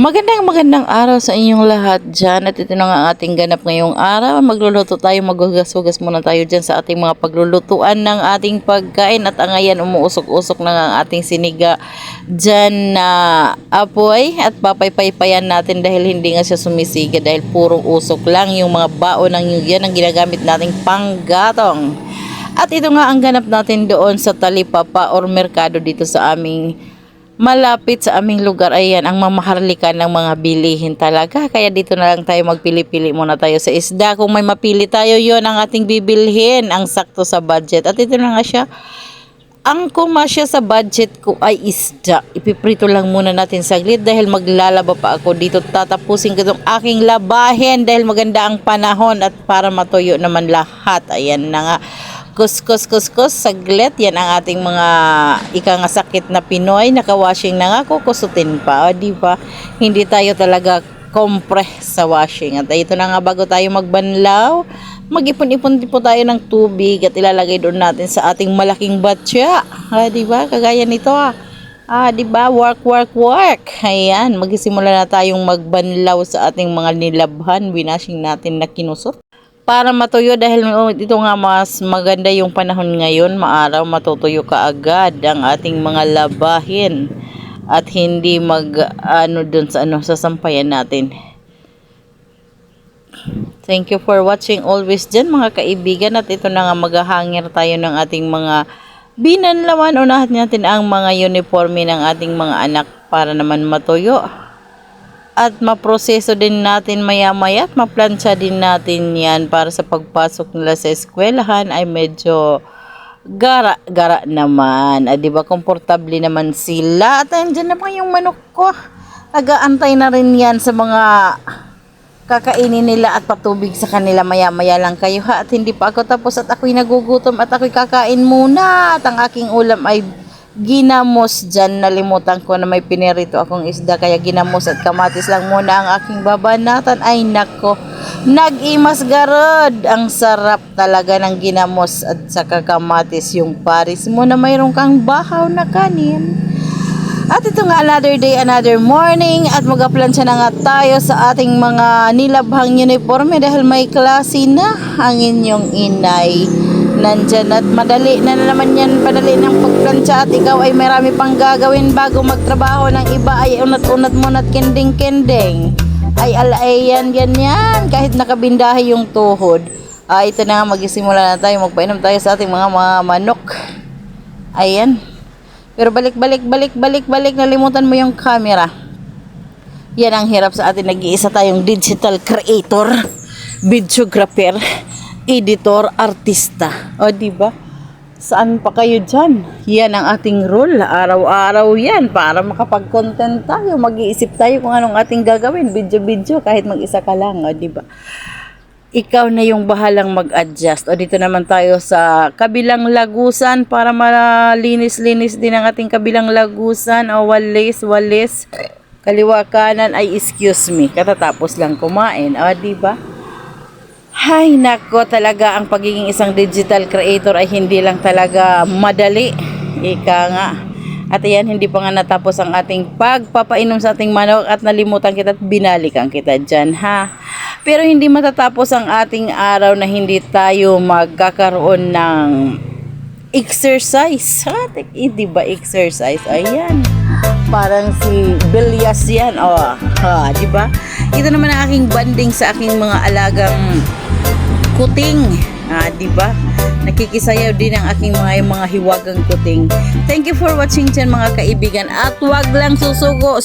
Magandang magandang araw sa inyong lahat dyan at ito na nga ang ating ganap ngayong araw. Magluluto tayo, maghugas-hugas muna tayo dyan sa ating mga paglulutuan ng ating pagkain at ang ayan umuusok-usok na nga ang ating siniga dyan na apoy at papaypaypayan natin dahil hindi nga siya sumisiga dahil purong usok lang yung mga baon ng yan ang ginagamit nating panggatong. At ito nga ang ganap natin doon sa Talipapa or Merkado dito sa aming malapit sa aming lugar ayan ang mamaharlikan ng mga bilihin talaga kaya dito na lang tayo magpili-pili muna tayo sa isda kung may mapili tayo yon ang ating bibilhin ang sakto sa budget at ito na nga siya ang kumasya sa budget ko ay isda. Ipiprito lang muna natin saglit dahil maglalaba pa ako dito. Tatapusin ko itong aking labahin dahil maganda ang panahon at para matuyo naman lahat. Ayan na nga. Kuskus, kuskus, saglit. Yan ang ating mga ika nga sakit na Pinoy. Naka-washing na nga, kukusutin pa. O, di ba? Hindi tayo talaga kompre sa washing. At ito na nga bago tayo magbanlaw, mag-ipon-ipon po tayo ng tubig at ilalagay doon natin sa ating malaking batya. Ah, di ba? Kagaya nito ah. Ah, di ba? Work, work, work. Ayan, magsisimula na tayong magbanlaw sa ating mga nilabhan, winashing natin na kinusot. Para matuyo dahil oh, ito nga mas maganda yung panahon ngayon, maaraw matutuyo ka agad ang ating mga labahin at hindi mag ano dun sa ano sa sampayan natin. Thank you for watching always dyan mga kaibigan at ito na nga maghahangir tayo ng ating mga binanlawan. Unahan natin ang mga uniforme ng ating mga anak para naman matuyo. At maproseso din natin maya-maya at maplansya din natin yan para sa pagpasok nila sa eskwelahan ay medyo gara-gara naman. Ah, di ba komportable naman sila. At andyan naman yung manok ko. Nagaantay na rin yan sa mga kakainin nila at patubig sa kanila maya-maya lang kayo ha at hindi pa ako tapos at ako'y nagugutom at ako'y kakain muna at ang aking ulam ay ginamos dyan nalimutan ko na may pinirito akong isda kaya ginamos at kamatis lang muna ang aking babanatan. Ay nako. Nag-imas garod. Ang sarap talaga ng ginamos at saka kamatis. Yung paris mo na mayroon kang bahaw na kanin. At ito nga another day, another morning. At magaplansya na nga tayo sa ating mga nilabhang uniforme dahil may klase na ang inyong inay. Nandyan at madali na naman yan, padali ng pagplansya at ikaw ay marami pang gagawin bago magtrabaho ng iba ay unat-unat mo at kending-kending. Ay alay yan, ganyan, kahit nakabindahe yung tuhod. Ay ito na nga, magsisimula na tayo, magpainom tayo sa ating mga, mga manok. Ayan. Pero balik, balik, balik, balik, balik, nalimutan mo yung camera. Yan ang hirap sa atin. Nag-iisa tayong digital creator, videographer, editor, artista. O, di ba? Saan pa kayo dyan? Yan ang ating role. Araw-araw yan para makapag-content tayo. Mag-iisip tayo kung anong ating gagawin. Video-video kahit mag-isa ka lang. O, di ba? ikaw na yung bahalang mag-adjust. O dito naman tayo sa kabilang lagusan para malinis-linis din ang ating kabilang lagusan. O walis, walis. Kaliwa kanan ay excuse me. Katatapos lang kumain. O ba? Hay nako talaga ang pagiging isang digital creator ay hindi lang talaga madali. Ika nga. At ayan, hindi pa nga natapos ang ating pagpapainom sa ating manok at nalimutan kita at binalikan kita dyan, ha? Pero hindi matatapos ang ating araw na hindi tayo magkakaroon ng exercise. Ha? Eh, di ba exercise? Ayan. Parang si Bilyas yan. O, ha, di ba? Ito naman ang aking banding sa aking mga alagang kuting. Ah, di ba? Nakikisayaw din ang aking mga mga hiwagang kuting. Thank you for watching dyan mga kaibigan. At wag lang susugo.